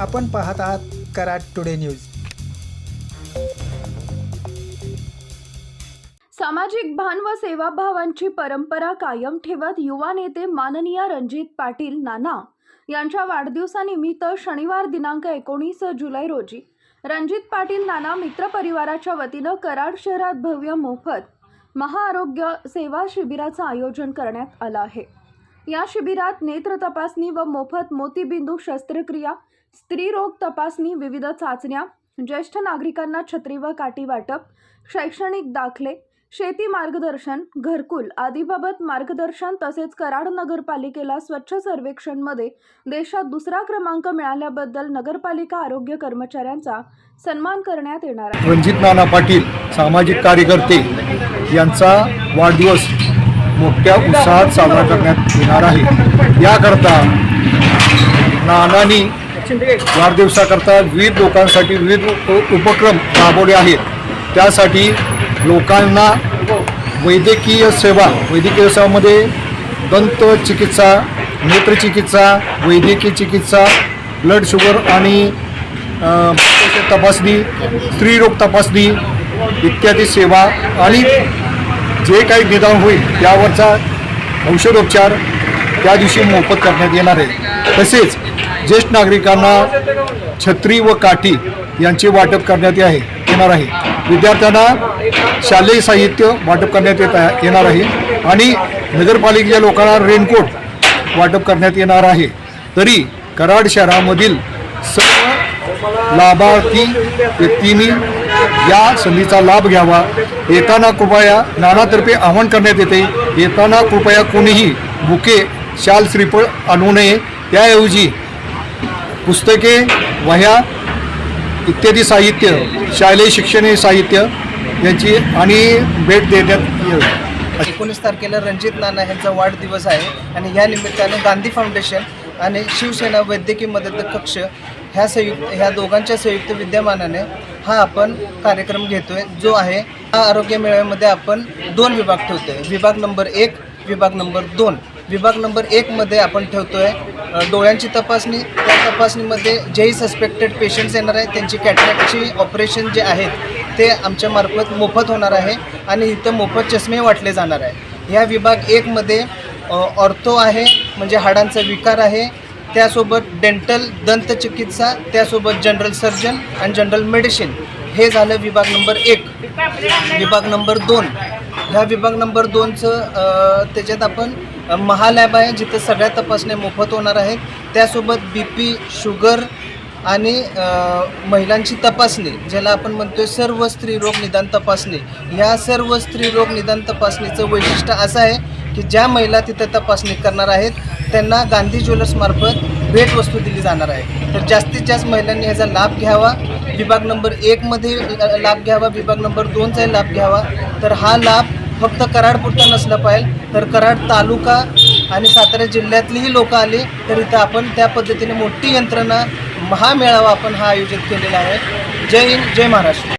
आपण पाहत आहात कराड टुडे न्यूज. सामाजिक भान व सेवाभावांची परंपरा कायम ठेवत युवा नेते माननीय रणजित पाटील नाना यांच्या वाढदिवसानिमित्त शनिवार दिनांक एकोणीस जुलै रोजी रणजित पाटील नाना मित्र परिवाराच्या वतीनं कराड शहरात भव्य मोफत महाआरोग्य सेवा शिबिराचं आयोजन करण्यात आलं आहे. या शिबिरात नेत्र तपासणी व मोफत मोतीबिंदू शस्त्रक्रिया स्त्रीरोग तपासणी विविध चाचण्या ज्येष्ठ नागरिकांना छत्री व काठी वाटप शैक्षणिक दाखले शेती मार्गदर्शन घरकुल आदीबाबत मार्गदर्शन तसेच कराड नगरपालिकेला स्वच्छ सर्वेक्षणमध्ये देशात दुसरा क्रमांक मिळाल्याबद्दल नगरपालिका आरोग्य कर्मचाऱ्यांचा सन्मान करण्यात येणार आहे. रणजित नाना पाटील सामाजिक कार्यकर्ते यांचा वाढदिवस मोठ्या उत्साहात साजरा करण्यात येणार आहे. याकरता नानांनी वाढदिवसाकरता विविध लोकांसाठी विविध उप- उपक्रम राबवले आहेत. त्यासाठी लोकांना वैद्यकीय सेवा वैद्यकीय सेवामध्ये दंत चिकित्सा नेत्रचिकित्सा वैद्यकीय चिकित्सा ब्लड शुगर आणि तपासणी स्त्रीरोग तपासणी इत्यादी सेवा आणि जे काही निदान होईल त्यावरचा औषधोपचार त्या दिवशी मोफत करण्यात येणार आहे. तसेच ज्येष्ठ नागरिकांना छत्री व काठी यांचे वाटप करण्यात आहे येणार आहे. विद्यार्थ्यांना शालेय साहित्य वाटप करण्यात येत आहे येणार आहे. आणि नगरपालिकेच्या लोकांना रेनकोट वाटप करण्यात येणार आहे. तरी कराड शहरामधील सर्व लाभार्थी व्यक्तींनी या संधीचा लाभ घ्यावा. येताना कृपया नानातर्फे आवाहन करण्यात येते. येताना कृपया कोणीही बुके शाल श्रीफळ आणू नये. त्याऐवजी पुस्तके वह्या इत्यादी साहित्य शालेय शिक्षण साहित्य यांची आणि भेट देण्यात येईल. एकोणीस तारखेला रणजित नाना यांचा वाढदिवस आहे आणि या निमित्ताने गांधी फाउंडेशन आणि शिवसेना वैद्यकीय मदत कक्ष ह्या संयुक्त ह्या दोघांच्या संयुक्त विद्यमानाने हा आपण कार्यक्रम घेतोय जो आहे हा आरोग्य मेळाव्यामध्ये आपण दोन विभाग ठेवतोय. विभाग नंबर एक विभाग नंबर दोन. विभाग नंबर एकमध्ये आपण ठेवतोय आहे डोळ्यांची तपासणी. त्या तपासणीमध्ये जेही सस्पेक्टेड पेशंट्स येणार आहेत त्यांची कॅटरॅक्टची ऑपरेशन जे आहेत ते आमच्या मार्फत मोफत होणार आहे आणि इथं मोफत चष्मे वाटले जाणार आहे. ह्या विभाग एकमध्ये ऑर्थो आहे म्हणजे हाडांचा विकार आहे त्यासोबत डेंटल दंतचिकित्सा त्यासोबत जनरल सर्जन आणि जनरल मेडिसिन हे झालं विभाग नंबर एक. विभाग नंबर दोन. ह्या विभाग नंबर दोनचं त्याच्यात आपण महालॅब आहे जिथं सगळ्या तपासण्या मोफत होणार आहेत. त्यासोबत बी पी शुगर आणि महिलांची तपासणी ज्याला आपण म्हणतोय सर्व स्त्रीरोग निदान तपासणी. ह्या सर्व स्त्रीरोग निदान तपासणीचं वैशिष्ट्य असं आहे की ज्या महिला तिथं तपासणी करणार आहेत त्यांना गांधी ज्वेलर्समार्फत भेटवस्तू दिली जाणार आहे. तर जास्तीत जास्त महिलांनी ह्याचा लाभ घ्यावा. विभाग नंबर एकमध्ये लाभ घ्यावा. विभाग नंबर दोनचाही लाभ घ्यावा. तर हा लाभ फक्त कराडपुरता नसला पाहिजे. तर कराड तालुका आणि सातारा जिल्ह्यातलीही लोक आली तर इथं आपण त्या पद्धतीने मोठी यंत्रणा महामेळावा आपण हा आयोजित केलेला आहे. जय हिंद जय महाराष्ट्र.